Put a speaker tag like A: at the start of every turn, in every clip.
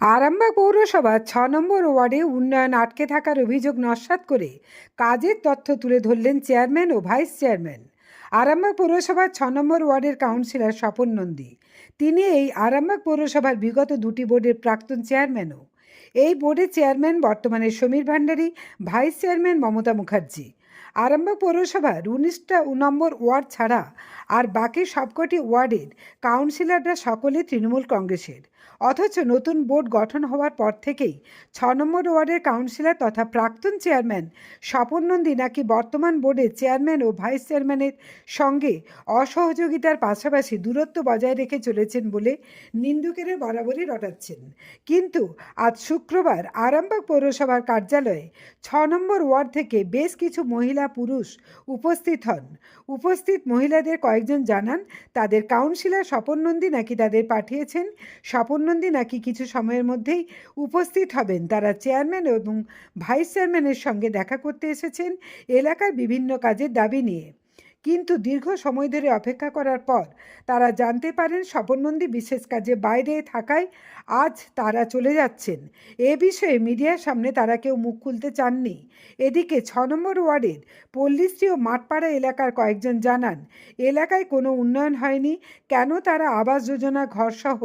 A: আরামবাগ পৌরসভার ছ নম্বর ওয়ার্ডে উন্নয়ন আটকে থাকার অভিযোগ নস্যাৎ করে কাজের তথ্য তুলে ধরলেন চেয়ারম্যান ও ভাইস চেয়ারম্যান। আরামবাগ পৌরসভার ছ নম্বর ওয়ার্ডের কাউন্সিলর স্বপন নন্দী। তিনি এই আরামবাগ পৌরসভার বিগত দুটি বোর্ডের প্রাক্তন চেয়ারম্যানও। এই বোর্ডের চেয়ারম্যান বর্তমানে সমীর ভান্ডারী, ভাইস চেয়ারম্যান মমতা মুখার্জি। আরামবাগ পৌরসভার উনিশটা নম্বর ওয়ার্ড ছাড়া আর বাকি সবকটি ওয়ার্ডের কাউন্সিলররা সকলে তৃণমূল কংগ্রেসের। অথচ নতুন বোর্ড গঠন হওয়ার পর থেকেই ছ নম্বর ওয়ার্ডের কাউন্সিলর তথা প্রাক্তন চেয়ারম্যান স্বপন নন্দী নাকি বর্তমান বোর্ডের চেয়ারম্যান ও ভাইস চেয়ারম্যানের সঙ্গে অসহযোগিতার পাশাপাশি দূরত্ব বজায় রেখে চলেছেন বলে নিন্দুকেরা বরাবরই রটাচ্ছেন। কিন্তু আজ শুক্রবার আরামবাগ পৌরসভার কার্যালয়ে ছ নম্বর ওয়ার্ড থেকে বেশ কিছু মহিলা পুরুষ উপস্থিত হন। উপস্থিত মহিলাদের কয়েকজন জানান, তাদের কাউন্সিলর স্বপন নন্দী নাকি তাদের পাঠিয়েছেন। স্বপন নন্দী নাকি কিছু সময়ের মধ্যেই উপস্থিত হবেন? তারা চেয়ারম্যান এবং ভাইস চেয়ারম্যানের সঙ্গে দেখা করতে এসেছেন এলাকার বিভিন্ন কাজের দাবি নিয়ে। কিন্তু দীর্ঘ সময় ধরে অপেক্ষা করার পর তারা জানতে পারেন স্বপন নন্দী বিশেষ কাজে বাইরে থাকায় আজ তারা চলে যাচ্ছেন। এ বিষয়ে মিডিয়ার সামনে তারা কেউ মুখ খুলতে চাননি। এদিকে ছ নম্বর ওয়ার্ডের পল্লীশ্রী ও মাঠপাড়া এলাকার কয়েকজন জানান, এলাকায় কোনো উন্নয়ন হয়নি, কেন তারা আবাস যোজনা ঘরসহ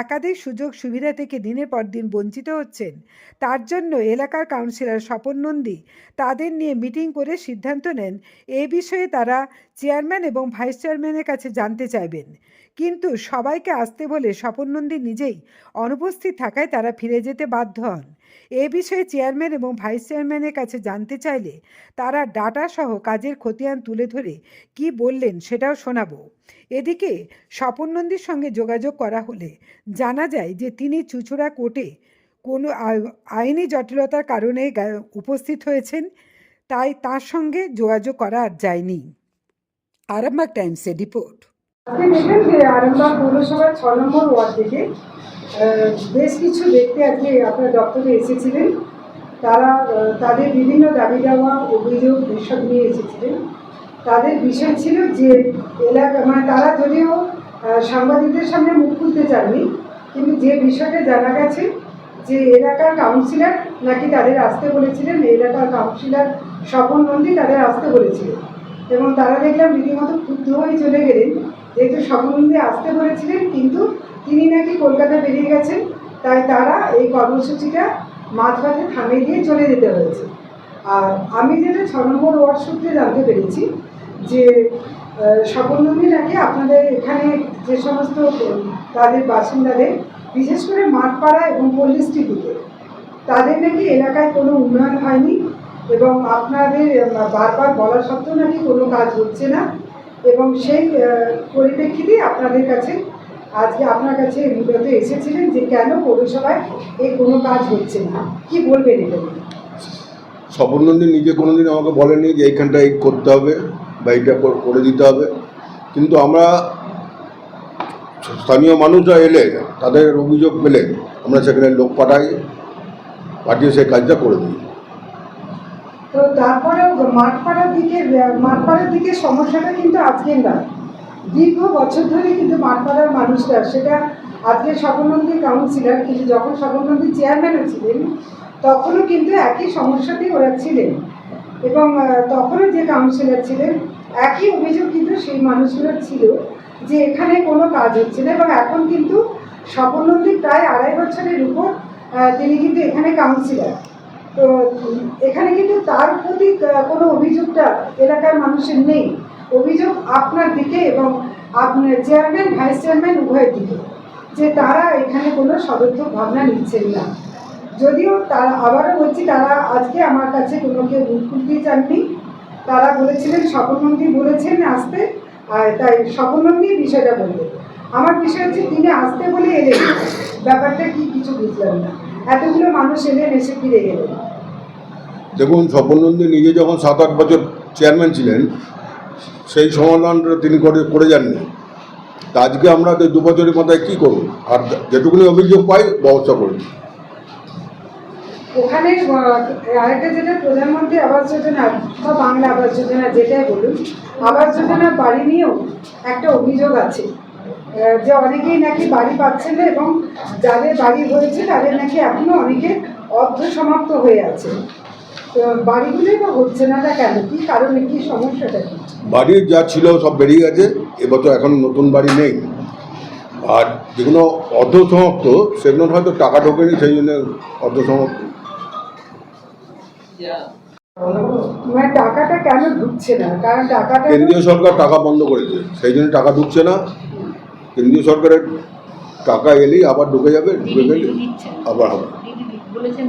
A: একাধিক সুযোগ সুবিধা থেকে দিনের পর দিন বঞ্চিত হচ্ছেন? তার জন্য এলাকার কাউন্সিলর স্বপন নন্দী তাদের নিয়ে মিটিং করে সিদ্ধান্ত নেন। এ বিষয়ে তারা চেয়ারম্যান এবং ভাইস চেয়ারম্যানের কাছে জানতে চাইবেন। কিন্তু সবাইকে আসতে বলে স্বপন নন্দী নিজেই অনুপস্থিত থাকায় তারা ফিরে যেতে বাধ্য হন। এ বিষয়ে চেয়ারম্যান এবং ভাইস চেয়ারম্যানের কাছে জানতে চাইলে তারা ডাটা সহ কাজের খতিয়ান তুলে ধরে কি বললেন সেটাও শোনাবো। এদিকে স্বপন নন্দীর সঙ্গে যোগাযোগ করা হলে জানা যায় যে তিনি চুচুড়া কোর্টে কোনো আই- আইনি জটিলতার কারণে উপস্থিত হয়েছেন, তাই তার সঙ্গে যোগাযোগ করা যায়নি। আরামবাগ টাইমসের রিপোর্ট।
B: আপনি দেখবেন যে আরামবাগ পৌরসভার ছ নম্বর ওয়ার্ড থেকে বেশ কিছু ব্যক্তি আজকে আপনার দপ্তরে এসেছিলেন। তারা তাদের বিভিন্ন দাবি দেওয়া, অভিযোগ, এসব নিয়ে এসেছিলেন। তাদের বিষয় ছিল যে এলাকা মানে তারা যদিও সাংবাদিকদের সামনে মুখ খুলতে চাননি, কিন্তু যে বিষয়টা জানা গেছে যে এলাকার কাউন্সিলর নাকি তাদের আসতে বলেছিলেন, এলাকার কাউন্সিলর স্বপন নন্দী তাদের আসতে বলেছিলেন। এবং তারা দেখলাম রীতিমতো ক্ষুব্ধ হয়ে চলে গেলেন। যেহেতু স্বপনন্দী আসতে বলেছিলেন, কিন্তু তিনি নাকি কলকাতা বেরিয়ে গেছেন, তাই তারা এই কর্মসূচিটা মাঝপথে থামিয়ে দিয়ে চলে যেতে হয়েছে। আর আমি যেটা ছ নম্বর ওয়ার্ড সূত্রে জানতে পেরেছি, যে নাকি আপনাদের এখানে যে সমস্ত তাদের বাসিন্দাদের, বিশেষ করে মাঠপাড়া এবং পল্লিস্টিতে তাদের নাকি এলাকায় কোনো উন্নয়ন হয়নি। এবং আপনাদের বারবার বলা সত্ত্বেও নাকি কোনো কাজ হচ্ছে না। এবং সেই পরিপ্রেক্ষিতে আপনাদের কাছে, আজকে আপনার কাছে মূলত এসেছিলেন যে কেন পৌরসভায় এই কোনো কাজ হচ্ছে না। কি বলবেন এটা নিয়ে?
C: স্বপনন্দী নিজে কোনোদিন আমাকে বলেনি যে এইখানটা এই করতে হবে বা এইটা করে দিতে হবে। কিন্তু আমরা স্থানীয় মানুষরা এলে, তাদের অভিযোগ পেলে আমরা সেখানে লোক পাঠাই, পাঠিয়ে সেই কাজটা করে দিই।
B: তো তারপরেও মাঠপাড়ার দিকে মাঠপাড়ার দিকে সমস্যাটা কিন্তু আজকের না। দীর্ঘ বছর ধরে কিন্তু মাঠপাড়ার মানুষরা, সেটা আজকে স্বপনন্দী কাউন্সিলর কিন্তু যখন স্বপনন্দী চেয়ারম্যানও ছিলেন, তখনও কিন্তু একই সমস্যাতেই ওরা ছিলেন। এবং তখনও যে কাউন্সিলর ছিলেন, একই অভিযোগ কিন্তু সেই মানুষগুলোর ছিল যে এখানে কোনো কাজ হচ্ছে না। এবং এখন কিন্তু স্বপনন্দী প্রায় আড়াই বছরের উপর তিনি কিন্তু এখানে কাউন্সিলর তো এখানে কিন্তু তার প্রতি কোনো অভিযোগটা এলাকার মানুষের নেই। অভিযোগ আপনার দিকে এবং আপনার চেয়ারম্যান ভাইস চেয়ারম্যান উভয়ের দিকে, যে তারা এখানে কোনো সদর্থক ভাবনা নিচ্ছেন না। যদিও তারা আবারও বলছি, তারা আজকে আমার কাছে কোনো কেউ মুখ খুলতেই চাননি। তারা বলেছিলেন স্বপনমন্ত্রী বলেছেন আসতে, আর তাই স্বপনমন্ত্রী বিষয়টা বললেন আমার বিষয় হচ্ছে, তিনি আসতে বলে এলেন। ব্যাপারটা কি কিছু বুঝলাম না। এতগুলো মানুষ এলেন, এসে ফিরে গেলেন।
C: দেখুন স্বপনন্দী নিজে যখন সাত আট বছর চেয়ারম্যান ছিলেন, সেই সমাধানটা তিনি করে করে যাননি। তা আজকে আমরা দু বছরের মাথায় কী করব? আর যেটুকুনি অভিযোগ পাই, ব্যবস্থা করি
B: ওখানে আরেকটা যেটা প্রধানমন্ত্রী আবাস যোজনা বা বাংলা আবাস যোজনা যেটাই বলুন, আবাস যোজনা বাড়ি নিয়েও একটা অভিযোগ আছে। যে অনেকেই নাকি বাড়ি পাচ্ছেন না এবং যাদের বাড়ি হয়েছে, তাদের নাকি এখনও অনেকে অর্ধ সমাপ্ত হয়ে আছে। বাড়িগুলোই বা হচ্ছে না কেন? কি কারণে কি সমস্যাটা?
C: বাড়ির যা ছিল সব বেরিয়ে গেছে এবছর এখন নতুন বাড়ি নেই। আর যেগুলো অর্ধ সমাপ্ত সেগুলো হয়তো টাকা ঢোকেনি সেই জন্য অর্ধ সমাপ্ত
B: মানে টাকাটা কেন ঢুকছে না? কারণ টাকাটা
C: কেন্দ্রীয় সরকার টাকা বন্ধ করেছে সেই জন্য টাকা ঢুকছে না। কেন্দ্রীয় সরকারের টাকা এলেই আবার ঢুকে যাবে ঢুকে গেলে আবার হবে।
D: বলেছেন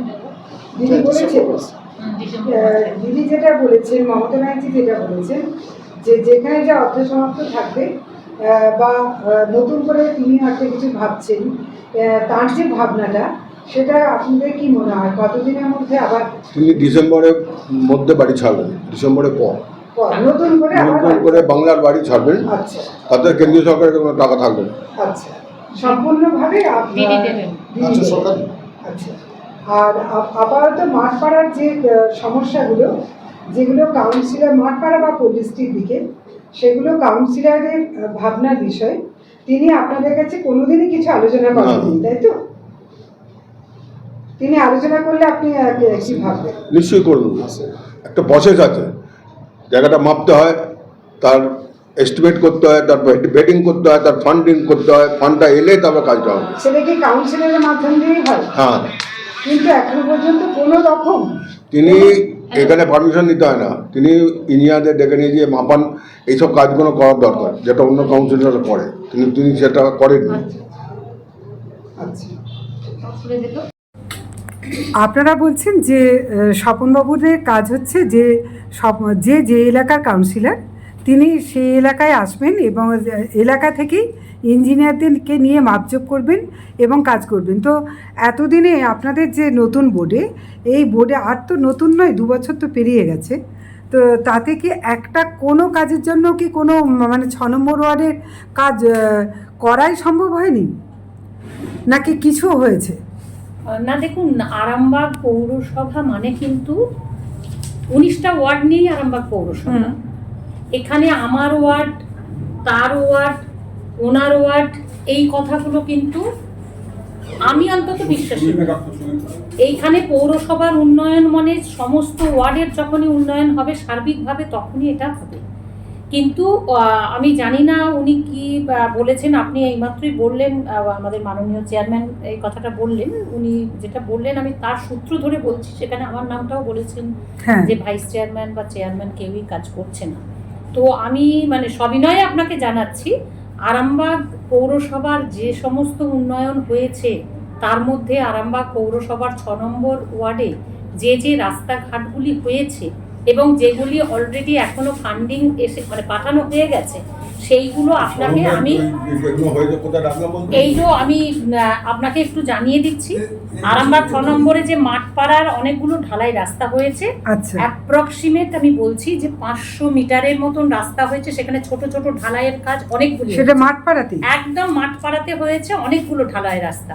B: দিদি যেটা বলেছেন মমতা ব্যানার্জি যেটা বলেছেন যে যেখানে যা অর্ধ সমাপ্ত থাকবে বা নতুন করে তিনি হয়তো কিছু ভাবছেন তার যে ভাবনাটা সেটা আপনাদের কি মনে হয়? কতদিনের মধ্যে আবার
C: তিনি ডিসেম্বরের মধ্যে বাড়ি ছাড়বেন ডিসেম্বরের পর।
B: নতুন করে
C: নতুন করে বাংলার বাড়ি ছাড়বেন
B: আচ্ছা।
C: তাতে কেন্দ্রীয় সরকারের কোনো টাকা থাকবে না।
B: আচ্ছা। সম্পূর্ণভাবে আপ-
D: দিদি দেবেন।
B: দিদি
C: রাজ্য
B: দেবেন।
C: সরকার।
B: আচ্ছা। আর আপ- আপাতত মাঠপাড়ার যে সমস্যাগুলো যেগুলো কাউন্সিলর মাঠপাড়া বা পরিস্থিতির দিকে সেগুলো কাউন্সিলরের ভাবনার বিষয়। তিনি আপনাদের কাছে কোনোদিনই কিছু আলোচনা করেননি তাই তো? তিনি আলোচনা করলে আপনি কি ভাববেন?
C: নিশ্চয়ই করবেন একটা প্রসেস আছে জায়গাটা মাপতে হয় তার এস্টিমেট করতে হয় তার বেটিং করতে হয় তার ফান্ডিং করতে হয় ফান্ডটা এলে তারপর কাজটা হবে।
B: সেটা কি কাউন্সিলের মাধ্যম দিয়েই হয়?
C: হ্যাঁ।
B: কিন্তু এখনও পর্যন্ত কোনো রকম
C: তিনি এখানে পারমিশন নিতে হয় না। তিনি ইঞ্জিনিয়ারদের ডেকে নিয়ে গিয়ে মাপান এইসব কাজগুলো করার দরকার যেটা অন্য কাউন্সিলররা করে। কিন্তু তিনি সেটা করেননি।
B: আচ্ছা
A: আপনারা বলছেন যে স্বপনবাবুদের কাজ হচ্ছে যে যে যে এলাকার কাউন্সিলর তিনি সেই এলাকায় আসবেন এবং এলাকা থেকেই ইঞ্জিনিয়ারদেরকে নিয়ে মাপজোপ করবেন এবং কাজ করবেন। তো এতদিনে আপনাদের যে নতুন বোর্ডে এই বোর্ডে আর তো নতুন নয় দু বছর তো পেরিয়ে গেছে। তো তাতে কি একটা কোনো কাজের জন্য কি কোনো মানে ছ নম্বর ওয়ার্ডের কাজ করাই সম্ভব হয়নি? নাকি কিছু হয়েছে?
D: না দেখুন আরামবাগ পৌরসভা মানে কিন্তু উনিশটা ওয়ার্ড নিয়েই আরামবাগ পৌরসভা। এখানে আমার ওয়ার্ড তার ওয়ার্ড ওনার ওয়ার্ড এই কথাগুলো কিন্তু আমি অন্তত বিশ্বাসী। এইখানে পৌরসভার উন্নয়ন মানে সমস্ত ওয়ার্ডের যখনই উন্নয়ন হবে সার্বিকভাবে তখনই এটা হবে। কিন্তু আহ, আমি জানি না উনি কি বলেছেন। আপনি এইমাত্রই বললেন আহ, আমাদের মাননীয় চেয়ারম্যান এই কথাটা বললেন। উনি যেটা বললেন আমি তার সূত্র ধরে বলছি সেখানে আমার নামটাও বলেছেন
A: হ্যাঁ।
D: যে ভাইস চেয়ারম্যান বা চেয়ারম্যান কেউই কাজ করছে না। তো আমি মানে সবিনয়ে আপনাকে জানাচ্ছি, আরামবাগ পৌরসভার যে সমস্ত উন্নয়ন হয়েছে, তার মধ্যে আরামবাগ পৌরসভার ছ নম্বর ওয়ার্ডে যে যে রাস্তাঘাটগুলি হয়েছে এবং যেগুলি অলরেডি এখনও ফান্ডিং এসে মানে পাঠানো হয়ে গেছে সেইগুলো আপনাকে আমি এই এইগুলো আমি আপনাকে একটু জানিয়ে দিচ্ছি। আরামবাগ ছ নম্বরে যে মাঠপাড়ার অনেকগুলো ঢালাই রাস্তা হয়েছে
A: আচ্ছা।
D: অ্যাপ্রক্সিমেট আমি বলছি যে পাঁচশো মিটারের মতন রাস্তা হয়েছে সেখানে ছোট ছোট ঢালাইয়ের কাজ অনেকগুলি
A: সেটা
D: হয়েছে।
A: মাঠ পাড়াতেই
D: একদম মাঠ পাড়াতে হয়েছে অনেকগুলো ঢালাই রাস্তা।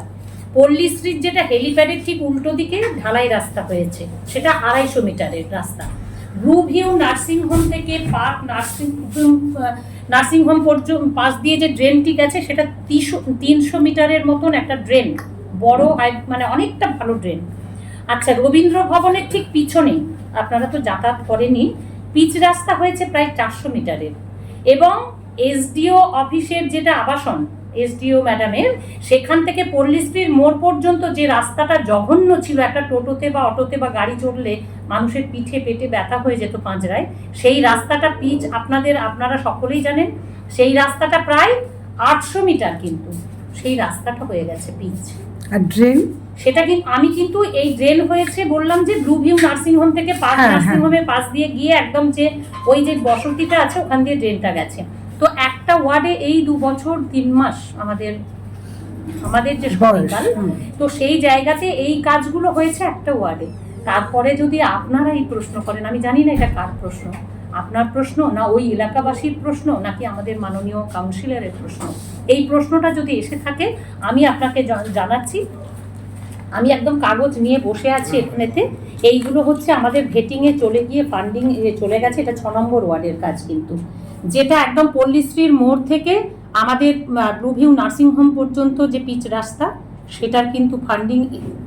D: পল্লী স্ট্রিট যেটা হেলিপ্যাডের ঠিক উল্টো দিকে ঢালাই রাস্তা হয়েছে সেটা আড়াইশো মিটারের রাস্তা। ব্লু ভিউ নার্সিং হোম থেকে পার্ক নার্সিং নার্সিং হোম পর্যন্ত, পাশ দিয়ে যে ড্রেনটি গেছে, সেটা তিনশো তিনশো মিটারের মতন একটা ড্রেন। বড় মানে অনেকটা ভালো ড্রেন। আচ্ছা রবীন্দ্র ভবনের ঠিক পিছনে আপনারা তো যাতায়াত করেনি পিচ রাস্তা হয়েছে প্রায় চারশো মিটারের। এবং এসডিও অফিসের যেটা আবাসন, এসডিও ম্যাডামের, সেখান থেকে পল্লীশ্রীর মোড় পর্যন্ত যে রাস্তাটা জঘন্য ছিল, একটা টোটোতে বা অটোতে বা গাড়ি চড়লে মানুষের পিঠে পেটে ব্যথা হয়ে যেত পাঁজরায় সেই রাস্তাটা পিচ আপনাদের আপনারা সকলেই জানেন সেই রাস্তাটা প্রায় আটশো মিটার কিন্তু। সেই রাস্তাটা হয়ে গেছে পিচ।
A: আর ড্রেন?
D: সেটা কিন্তু আমি কিন্তু এই ড্রেন হয়েছে বললাম যে ব্লু ভিউ নার্সিং হোম থেকে পার্ক
A: হ্যাঁ,
D: নার্সিং
A: হ্যাঁ।
D: হোমের পাশ দিয়ে গিয়ে একদম যে ওই যে বসতিটা আছে ওখান দিয়ে ড্রেনটা গেছে। তো একটা ওয়ার্ডে এই দু বছর তিন মাস আমাদের আমাদের যে সময়কাল তো সেই জায়গাতে এই কাজগুলো হয়েছে একটা ওয়ার্ডে। তারপরে যদি আপনারা এই প্রশ্ন করেন, আমি জানি না এটা কার প্রশ্ন, আপনার প্রশ্ন না ওই এলাকাবাসীর প্রশ্ন নাকি আমাদের মাননীয় কাউন্সিলরের প্রশ্ন? এই প্রশ্নটা যদি এসে থাকে, আমি আপনাকে জানাচ্ছি। আমি একদম কাগজ নিয়ে বসে আছি এখানেতে। এইগুলো হচ্ছে আমাদের ভেটিংয়ে চলে গিয়ে ফান্ডিং চলে গেছে, এটা ছ নম্বর ওয়ার্ডের কাজ কিন্তু। যেটা একদম পল্লীশ্রীর মোড় থেকে আমাদের ব্লুভিউ নার্সিংহোম পর্যন্ত যে পিচ রাস্তা সেটার কিন্তু ফান্ডিং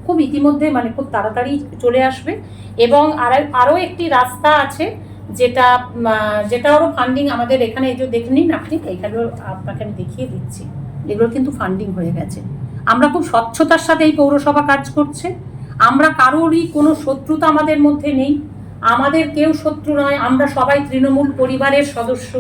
D: খুব ইতিমধ্যে মানে খুব তাড়াতাড়ি চলে আসবে এবং আর আরও একটি রাস্তা আছে যেটা যেটারও ফান্ডিং আমাদের এখানে এই যে দেখে নিন আপনি এইখানেও আপনাকে আমি দেখিয়ে দিচ্ছি। এগুলো কিন্তু ফান্ডিং হয়ে গেছে। আমরা খুব স্বচ্ছতার সাথে এই পৌরসভা কাজ করছে। আমরা কারোরই কোনো শত্রুতা আমাদের মধ্যে নেই। আমাদের কেউ শত্রু নয়। আমরা সবাই তৃণমূল পরিবারের সদস্য।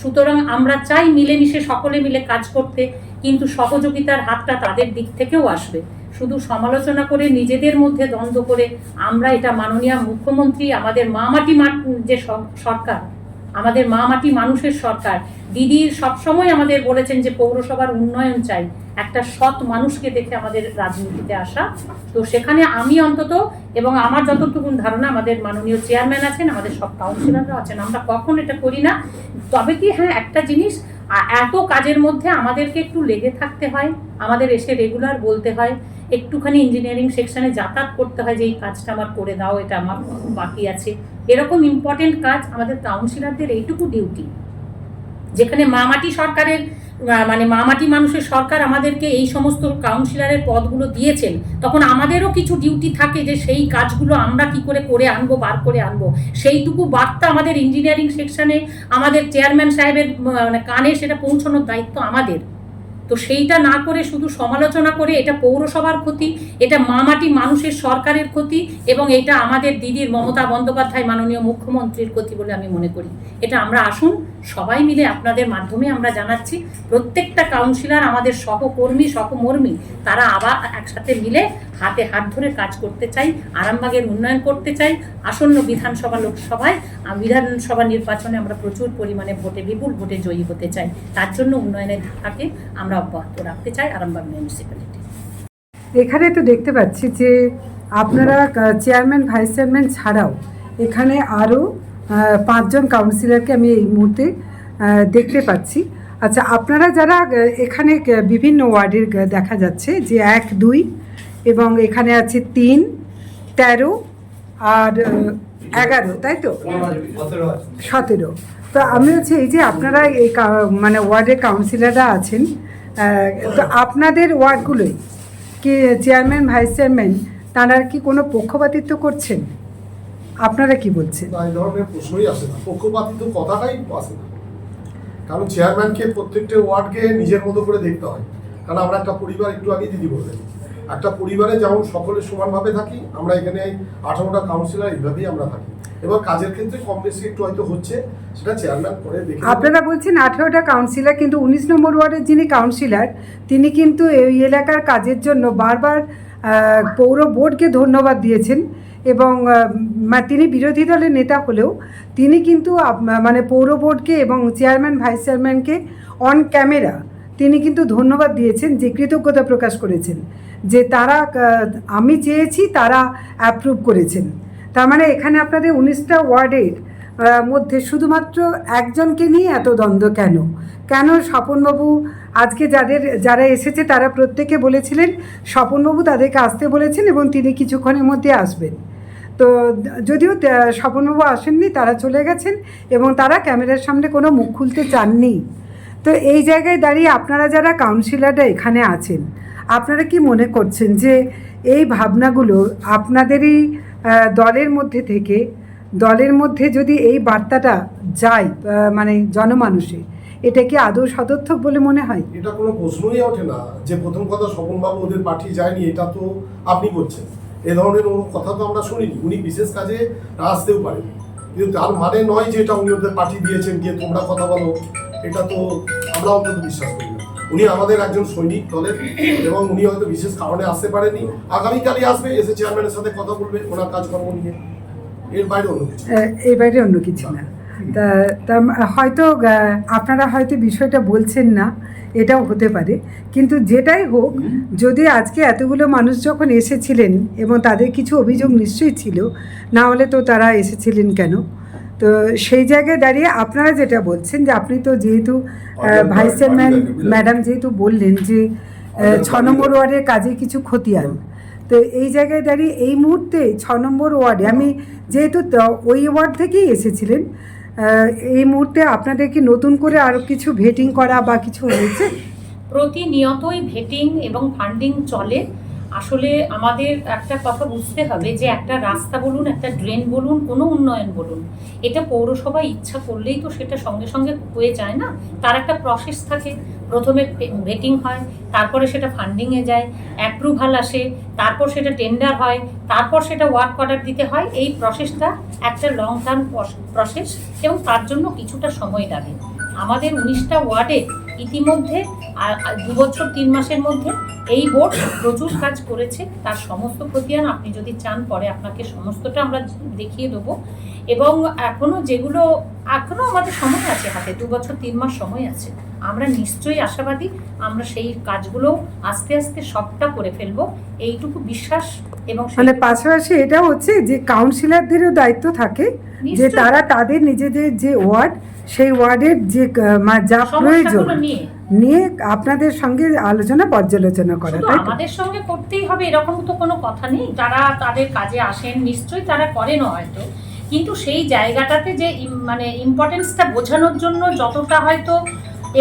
D: সুতরাং আমরা চাই মিলেমিশে সকলে মিলে কাজ করতে। কিন্তু সহযোগিতার হাতটা তাদের দিক থেকেও আসবে। শুধু সমালোচনা করে নিজেদের মধ্যে দ্বন্দ্ব করে আমরা এটা মাননীয় মুখ্যমন্ত্রী, আমাদের মা মাটি যে সরকার, আমাদের মা মাটি মানুষের সরকার দিদির সবসময় আমাদের বলেছেন যে পৌরসভার উন্নয়ন চাই। একটা সৎ মানুষকে দেখে আমাদের রাজনীতিতে আসা। তো সেখানে আমি অন্তত এবং আমার যতটুকু ধারণা, আমাদের মাননীয় চেয়ারম্যান আছেন, আমাদের সব কাউন্সিলররা আছেন, আমরা কখন এটা করি না? তবে কি হ্যাঁ একটা জিনিস আ- এত কাজের মধ্যে আমাদেরকে একটু লেগে থাকতে হয়, আমাদের এসে রেগুলার বলতে হয়, একটুখানি ইঞ্জিনিয়ারিং সেকশানে যাতায়াত করতে হয় যে এই কাজটা আমার করে দাও, এটা আমার বাকি আছে। এরকম ইম্পর্টেন্ট কাজ আমাদের কাউন্সিলারদের এইটুকু ডিউটি যেখানে মামাটি সরকারের মানে মামাটি মানুষের সরকার আমাদেরকে এই সমস্ত কাউন্সিলরের পদগুলো দিয়েছেন, তখন আমাদেরও কিছু ডিউটি থাকে যে সেই কাজগুলো আমরা কি করে করে আনব, বার করে আনব। সেইটুকু বার্তা আমাদের ইঞ্জিনিয়ারিং সেকশনে আমাদের চেয়ারম্যান সাহেবের মানে কানে সেটা পৌঁছানোর দায়িত্ব আমাদের। তো সেইটা না করে শুধু সমালোচনা করে এটা পৌরসভার ক্ষতি, এটা মামাটি মানুষের সরকারের ক্ষতি এবং এটা আমাদের দিদির মমতা বন্দ্যোপাধ্যায় মাননীয় মুখ্যমন্ত্রীর ক্ষতি বলে আমি মনে করি। এটা আমরা আসুন, সবাই মিলে আপনাদের মাধ্যমে আমরা জানাচ্ছি, প্রত্যেকটা কাউন্সিলর, আমাদের সহকর্মী, সহমর্মী, তারা আবার একসাথে মিলে হাতে হাত ধরে কাজ করতে চাই, আরামবাগের উন্নয়ন করতে চাই, আসন্ন বিধানসভা লোকসভায় বিধানসভা নির্বাচনে আমরা প্রচুর পরিমাণে ভোটে বিপুল ভোটে জয়ী হতে চাই। তার জন্য উন্নয়নের ধারাকে আমরা অব্যাহত রাখতে চাই আরামবাগ মিউনিসিপ্যালিটি
A: এখানে তো দেখতে পাচ্ছি যে আপনারা চেয়ারম্যান ভাইস চেয়ারম্যান ছাড়াও এখানে আরও পাঁচজন কাউন্সিলরকে আমি এই মুহূর্তে দেখতে পাচ্ছি। আচ্ছা আপনারা যারা এখানে বিভিন্ন ওয়ার্ডের দেখা যাচ্ছে যে এক, দুই এবং এখানে আছে তিন, তেরো আর এগারো, তাই তো? সতেরো। তো আমি হচ্ছে এই যে আপনারা এই মানে ওয়ার্ডের কাউন্সিলররা আছেন তো আপনাদের ওয়ার্ডগুলোই কি চেয়ারম্যান ভাইস চেয়ারম্যান তারা কি কোনো পক্ষপাতিত্ব করছেন? আপনারা কি বলছেন?
E: এই ধরনের প্রশ্নই আসে না। পক্ষপাতিত্ব কথাটাই আসে না। কারণ চেয়ারম্যানকে প্রত্যেকটা ওয়ার্ডকে নিজের মতো করে দেখতে হয়। কারণ আমরা একটা পরিবার, একটু আগে দিদি বললেন। একটা পরিবারে যেমন সকলে সমানভাবে থাকি, আমরা এখানে আঠারোটা কাউন্সিলর এইভাবেই আমরা থাকি। এবার কাজের ক্ষেত্রে কম বেশি একটু হয়তো হচ্ছে, সেটা চেয়ারম্যান করে দেখে
A: আপনারা বলছেন আঠেরোটা কাউন্সিলর কিন্তু উনিশ নম্বর ওয়ার্ডের যিনি কাউন্সিলর তিনি কিন্তু এই এলাকার কাজের জন্য বারবার পৌর বোর্ডকে ধন্যবাদ দিয়েছেন এবং তিনি বিরোধী দলের নেতা হলেও তিনি কিন্তু মানে পৌর বোর্ডকে এবং চেয়ারম্যান ভাইস চেয়ারম্যানকে অন ক্যামেরা তিনি কিন্তু ধন্যবাদ দিয়েছেন যে কৃতজ্ঞতা প্রকাশ করেছেন। যে তারা আমি চেয়েছি তারা অ্যাপ্রুভ করেছেন। তার মানে এখানে আপনাদের উনিশটা ওয়ার্ডের মধ্যে শুধুমাত্র একজনকে নিয়ে এত দ্বন্দ্ব কেন? কেন স্বপনবাবু আজকে যাদের, যারা এসেছে তারা প্রত্যেকে বলেছিলেন, স্বপনবাবু তাদেরকে আসতে বলেছেন এবং তিনি কিছুক্ষণের মধ্যে আসবেন। তো যদিও স্বপনবাবু আসেননি, তারা চলে গেছেন এবং তারা ক্যামেরার সামনে কোনো মুখ খুলতে চাননি। তো এই জায়গায় দাঁড়িয়ে আপনারা যারা কাউন্সিলররা এখানে আছেন আপনারা কি মনে করছেন যে এই ভাবনাগুলো আপনাদেরই দলের মধ্যে থেকে, দলের মধ্যে যদি এই বার্তাটা যায় মানে জনমানুষে, এটা কি আদৌ সদর্থক বলে মনে হয়?
E: এটা কোনো প্রশ্নই ওঠে না যে প্রথম কথা স্বপনবাবু ওদের পাঠিয়ে যায়নি, এটা তো আপনি বলছেন এ ধরনের কথা তো আমরা শুনিনি, উনি বিশেষ কাজে আসতেও পারেন। কিন্তু তার মানে নয় যে এটা উনি ওদের পাঠিয়ে দিয়েছেন, গিয়ে তোমরা কথা বলো, এটা তো আমরা অন্তত বিশ্বাস করি না। উনি আমাদের একজন সৈনিক দলের, এবং উনি হয়তো বিশেষ কারণে আসতে পারেনি আগামীকালই আসবে, এসে চেয়ারম্যানের সাথে কথা বলবে, ওনার কাজকর্ম নিয়ে। এর বাইরে অন্য কিছু।
A: এই বাইরে অন্য কিছু না। তা হয়তো আপনারা হয়তো বিষয়টা বলছেন না, এটাও হতে পারে। কিন্তু যেটাই হোক, যদি আজকে এতগুলো মানুষ যখন এসেছিলেন, এবং তাদের কিছু অভিযোগ নিশ্চয়ই ছিল, না হলে তো তারা এসেছিলেন কেন? তো সেই জায়গায় দাঁড়িয়ে আপনারা যেটা বলছেন যে আপনি তো যেহেতু ভাইস চেয়ারম্যান ম্যাডাম যেহেতু বললেন যে ছ নম্বর ওয়ার্ডের কাজে কিছু খতিয়ান তো এই জায়গায় দাঁড়িয়ে এই মুহূর্তে ছ নম্বর ওয়ার্ডে আমি যেহেতু ওই ওয়ার্ড থেকেই এসেছিলেন এই মুহূর্তে আপনাদের কি নতুন করে আরও কিছু ভেটিং করা বা কিছু হয়েছে?
D: প্রতিনিয়তই ভেটিং এবং ফান্ডিং চলে। আসলে আমাদের একটা কথা বুঝতে হবে যে একটা রাস্তা বলুন, একটা ড্রেন বলুন, কোনো উন্নয়ন বলুন, এটা পৌরসভা ইচ্ছা করলেই তো সেটা সঙ্গে সঙ্গে হয়ে যায় না। তার একটা প্রসেস থাকে, প্রথমে ভেটিং হয়, তারপরে সেটা ফান্ডিংয়ে যায় অ্যাপ্রুভাল আসে, তারপর সেটা টেন্ডার হয়, তারপর সেটা ওয়ার্ক অর্ডার দিতে হয়। এই প্রসেসটা একটা লং টার্ম প্রসেস এবং তার জন্য কিছুটা সময় লাগে। আমাদের উনিশটা ওয়ার্ডে ইতিমধ্যে দু বছর, তিন মাসের মধ্যে এই বোর্ড প্রচুর কাজ করেছে, তার সমস্ত খতিয়ান আপনি যদি চান, পরে আপনাকে সমস্তটা আমরা দেখিয়ে দেবো। এবং এখনও যেগুলো, এখনও আমাদের সময় আছে হাতে, দু বছর, তিন মাস সময় আছে। আমরা নিশ্চয়ই আশাবাদী, আমরা সেই কাজগুলো আস্তে আস্তে সবটা করে ফেলব। এইটুকু বিশ্বাস এবং
A: মানে পাশাপাশি এটা হচ্ছে যে কাউন্সিলরদেরও দায়িত্ব থাকে যে তারা তাদের নিজেদের যে ওয়ার্ড সেই ওয়ার্ডের যে যা প্রয়োজন
D: নিয়ে।
A: আপনাদের সঙ্গে আলোচনা পর্যালোচনা করা তাই
D: আমাদের সঙ্গে করতেই হবে এরকম তো কোনো কথা নেই। যারা তাদের কাজে আসেন নিশ্চয়ই তারা করেনও হয়তো। কিন্তু সেই জায়গাটাতে যে মানে ইম্পর্টেন্সটা বোঝানোর জন্য যতটা হয়তো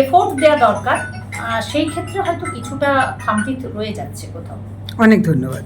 D: এফোর্ট দেওয়া দরকার সেই ক্ষেত্রে হয়তো কিছুটা খামতি রয়ে যাচ্ছে কোথাও।
A: অনেক ধন্যবাদ।